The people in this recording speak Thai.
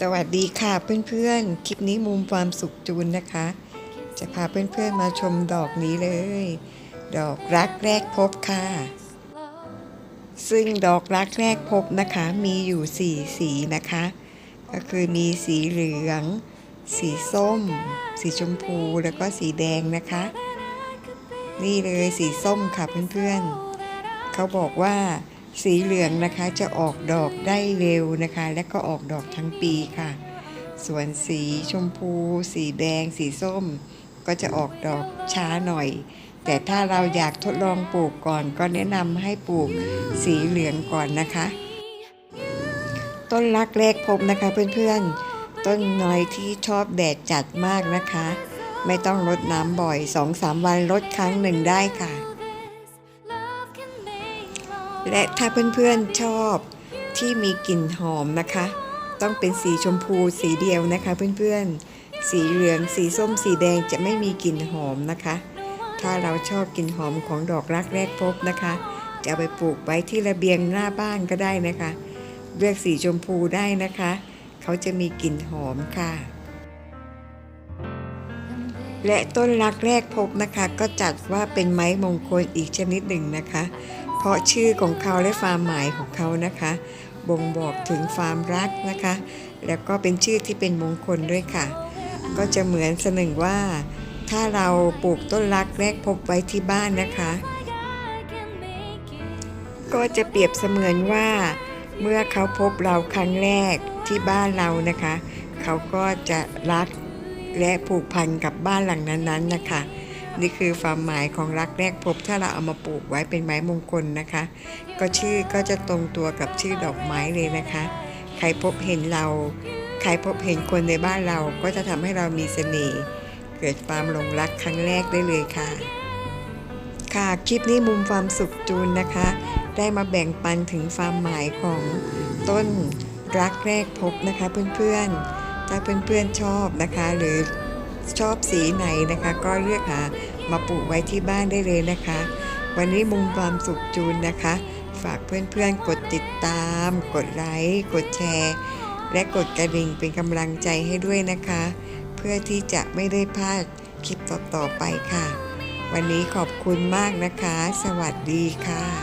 สวัสดีค่ะเพื่อนๆ คลิปนี้มุมความสุขจูนนะคะ จะพาเพื่อนๆมาชมดอกนี้เลย ดอกรักแรกพบค่ะ ซึ่งดอกรักแรกพบนะคะมีอยู่สี่สีนะคะ ก็คือมีสีเหลือง สีส้ม สีชมพูแล้วก็สีแดงนะคะ นี่เลยสีส้มค่ะเพื่อนๆ เขาบอกว่า สีเหลืองนะคะจะออกดอกได้เร็วนะคะ และก็ออกดอกทั้งปีค่ะ ส่วนสีชมพู สีแดง สีส้ม ก็จะออกดอกช้าหน่อย แต่ถ้าเราอยากทดลองปลูกก่อน ก็แนะนำให้ปลูกสีเหลืองก่อนนะคะ ต้นรักแรกพบนะคะเพื่อนๆ ต้นน้อยที่ชอบแดดจัดมากนะคะ ไม่ต้องรดน้ำบ่อย2-3วันรดครั้งหนึ่งได้ค่ะ และถ้าเพื่อนๆชอบที่มีกลิ่นหอมนะคะ ต้องเป็นสีชมพูสีเดียวนะคะ เพื่อนๆ สีเหลืองสีส้มสีแดงจะไม่มีกลิ่นหอมนะคะ ถ้าเราชอบกลิ่นหอมของดอกรักแรกพบนะคะ จะไปปลูกไว้ที่ระเบียงหน้าบ้านก็ได้นะคะ เลือกสีชมพูได้นะคะ เขาจะมีกลิ่นหอมค่ะ และต้นรักแรกพบนะคะ ก็จัดว่าเป็นไม้มงคลอีกชนิดหนึ่งนะคะ พราะชื่อของเขาและความหมายของเขานะคะ บ่งบอกถึงความรักนะคะ แล้วก็เป็นชื่อที่เป็นมงคลด้วยค่ะ ก็จะเหมือนสนึงว่า ถ้าเราปลูกต้นรักแรกพบไว้ที่บ้านนะคะ ก็จะเปรียบเสมือนว่า เมื่อเขาพบเราครั้งแรกที่บ้านเรานะคะ เขาก็จะรักและผูกพันกับบ้านหลังนั้นๆนะคะ นี่คือความหมายของรักแรกพบถ้าเราเอามาปลูกไว้เป็นไม้มงคลนะคะ ก็ชื่อก็จะตรงตัวกับชื่อดอกไม้เลยนะคะ ใครพบเห็นเราใครพบเห็นคนในบ้านเราก็จะทำให้เรามีเสน่ห์เกิดความหลงรักครั้งแรกได้เลยค่ะ ค่ะคลิปนี้มุมความสุขจูนนะคะ ได้มาแบ่งปันถึงความหมายของต้นรักแรกพบนะคะเพื่อนๆถ้าเพื่อนๆชอบนะคะ หรือ ชอบสีไหนนะคะ ก็เลือกหามาปลูกไว้ที่บ้านได้เลยนะคะ วันนี้มุมความสุขจูนนะคะ ฝากเพื่อนๆกดติดตาม กดไลค์กดแชร์ และกดกระดิ่งเป็นกำลังใจให้ด้วยนะคะ เพื่อที่จะไม่ได้พลาดคลิปต่อๆไปค่ะ วันนี้ขอบคุณมากนะคะ สวัสดีค่ะ